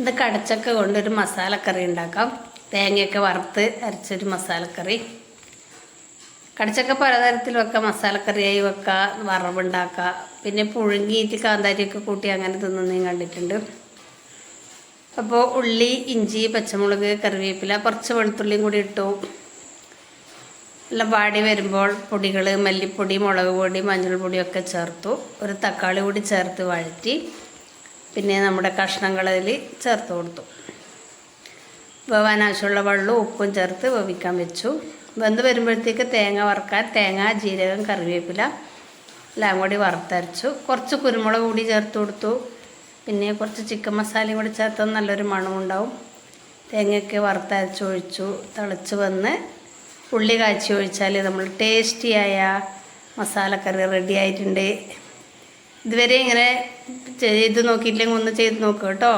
ഇത് കടച്ചക്ക കൊണ്ടൊരു മസാലക്കറി ഉണ്ടാക്കാം. തേങ്ങയൊക്കെ വറുത്ത് അരച്ചൊരു മസാലക്കറി. കടച്ചക്ക പലതരത്തിൽ വെക്കാം മസാലക്കറിയായി വെക്കാം വറവുണ്ടാക്കാം. പിന്നെ പുഴുങ്ങിയിട്ട് കാന്താരിയൊക്കെ കൂട്ടി അങ്ങനെ തിന്നുന്നതും കണ്ടിട്ടുണ്ട്. അപ്പോൾ ഉള്ളി ഇഞ്ചി പച്ചമുളക് കറിവേപ്പില കുറച്ച് വെളുത്തുള്ളിയും കൂടി ഇട്ടു. എല്ലാം വാടി വരുമ്പോൾ പൊടികൾ മല്ലിപ്പൊടി മുളക് പൊടി മഞ്ഞൾപ്പൊടിയൊക്കെ ചേർത്തു. ഒരു തക്കാളി കൂടി ചേർത്ത് വഴറ്റി പിന്നെ നമ്മുടെ കഷ്ണങ്ങളിൽ ചേർത്ത് കൊടുത്തു. വേവാൻ ആവശ്യമുള്ള വെള്ളവും ഉപ്പും ചേർത്ത് വേവിക്കാൻ വെച്ചു. വെന്ത് വരുമ്പോഴത്തേക്ക് തേങ്ങ വറുക്കാൻ തേങ്ങ ജീരകം കറിവേപ്പില എല്ലാം കൂടി വറുത്തരച്ചു. കുറച്ച് കുരുമുളക് കൂടി ചേർത്ത് കൊടുത്തു. പിന്നെ കുറച്ച് ചിക്കൻ മസാലയും കൂടി ചേർത്താൽ നല്ലൊരു മണമുണ്ടാവും. തേങ്ങയൊക്കെ വറുത്തരച്ച് ഒഴിച്ചു തിളച്ച് വന്ന് ഉള്ളി കാച്ചി ഒഴിച്ചാൽ നമ്മൾ ടേസ്റ്റിയായ മസാലക്കറി റെഡി ആയിട്ടുണ്ട്. ഇതുവരെ ഇങ്ങനെ ചെയ്ത് നോക്കിയില്ലെങ്കിൽ ഒന്ന് ചെയ്ത് നോക്കുക കേട്ടോ.